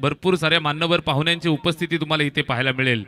भरपूर साऱ्या मान्यवर पाहुण्यांची उपस्थिती तुम्हाला इथे पाहायला मिळेल.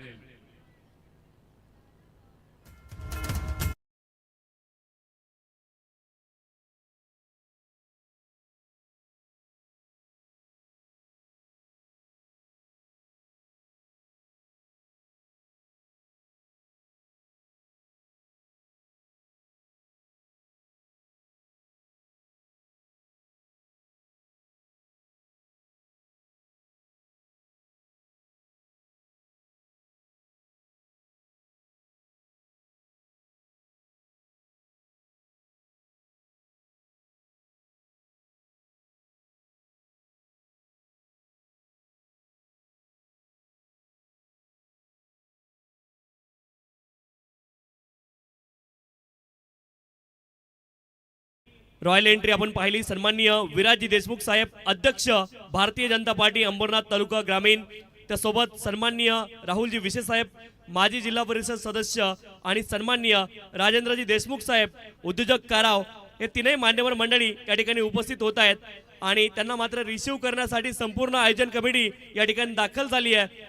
रॉयल एंट्री आपण पाहिली. सन्माननीय विराजी देशमुख साहेब अध्यक्ष भारतीय जनता पार्टी अंबरनाथ तालुका ग्रामीण. त्यासोबत सन्माननीय राहुलजी विशे साहेब माजी जिल्हा परिषद सदस्य आणि सन्माननीय राजेंद्रजी देशमुख साहेब उद्योजक काराव हे तीनही मान्यवर मंडळी या ठिकाणी उपस्थित होत आहेत. आणि त्यांना मात्र रिसिव्ह करण्यासाठी संपूर्ण आयोजन कमिटी या ठिकाणी दाखल झाली आहे.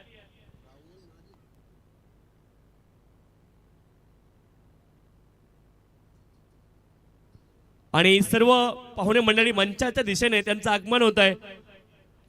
आणि सर्व पाहुणे मंडळी मंचाच्या दिशेने त्यांचं आगमन होत आहे.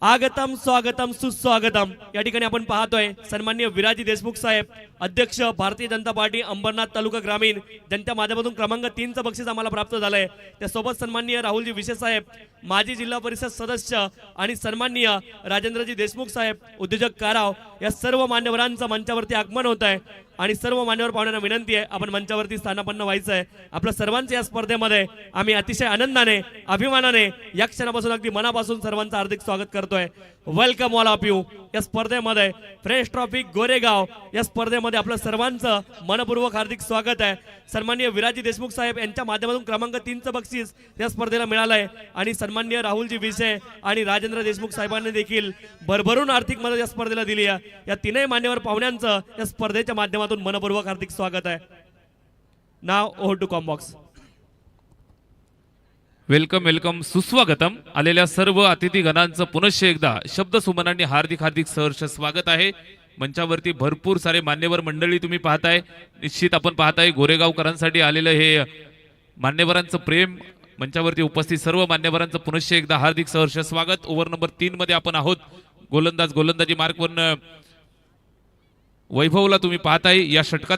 आगतम स्वागतम सुस्वागतम. या ठिकाणी आपण पाहतोय सन्मान्य विराजी देशमुख साहेब अध्यक्ष भारतीय जनता पार्टी अंबरनाथ तालुका ग्रामीण. जनता माध्यमातून क्रमांक तीनचं बक्षीस आम्हाला प्राप्त झालंय. त्यासोबत सन्माननीय राहुलजी विशे साहेब माजी जिल्हा परिषद सदस्य आणि सन्माननीय राजेंद्रजी देशमुख साहेब उद्योजक काराव या सर्व मान्यवरांचं मंचावरती आगमन होत आहे. आणि सर्व मान्यवर पाहुण्यांना विनंती आहे आपण मंचावरती स्थानापन्न व्हायचं आहे. आपल्या सर्वांचं या स्पर्धेमध्ये आम्ही अतिशय आनंदाने अभिमानाने या क्षणापासून अगदी मनापासून सर्वांचं हार्दिक स्वागत करतोय. वेलकम ऑल ऑफ यू या स्पर्धेमध्ये फ्रेश ट्रॉफिक गोरेगाव. या स्पर्धेमध्ये आपलं सर्वांचं मनपूर्वक हार्दिक स्वागत आहे. सन्मान्य विराजी देशमुख साहेब यांच्या माध्यमातून क्रमांक तीनचं बक्षीस या स्पर्धेला मिळालं आहे आणि सन्माननीय राहुलजी विजय आणि राजेंद्र देशमुख साहेबांनी देखील भरभरून आर्थिक मदत या स्पर्धेला दिली आहे. या तीनही मान्यवर पाहुण्यांचं या स्पर्धेच्या माध्यमातून मनपूर्वक हार्दिक स्वागत आहे. नाव ओह टू कॉम्बॉक्स वेलकम वेलकम सुस्वागतम. आलेल्या सर्व अतिथीगणांचं पुनश्च एकदा शब्द सुमनांनी हार्दिक हार्दिक सहर्ष स्वागत आहे. मंचावरती भरपूर सारे मान्यवर मंडळी तुम्ही पाहताय. निश्चित आपण पाहताय गोरेगावकरांसाठी आलेलं हे मान्यवरांचं प्रेम. मंचावरती उपस्थित सर्व मान्यवरांचं पुनश्च एकदा हार्दिक सहर्ष स्वागत. ओव्हर नंबर तीन मध्ये आपण आहोत. गोलंदाज गोलंदाजी मार्कवरनं वैभवला तुम्ही पाहताय. या षटकात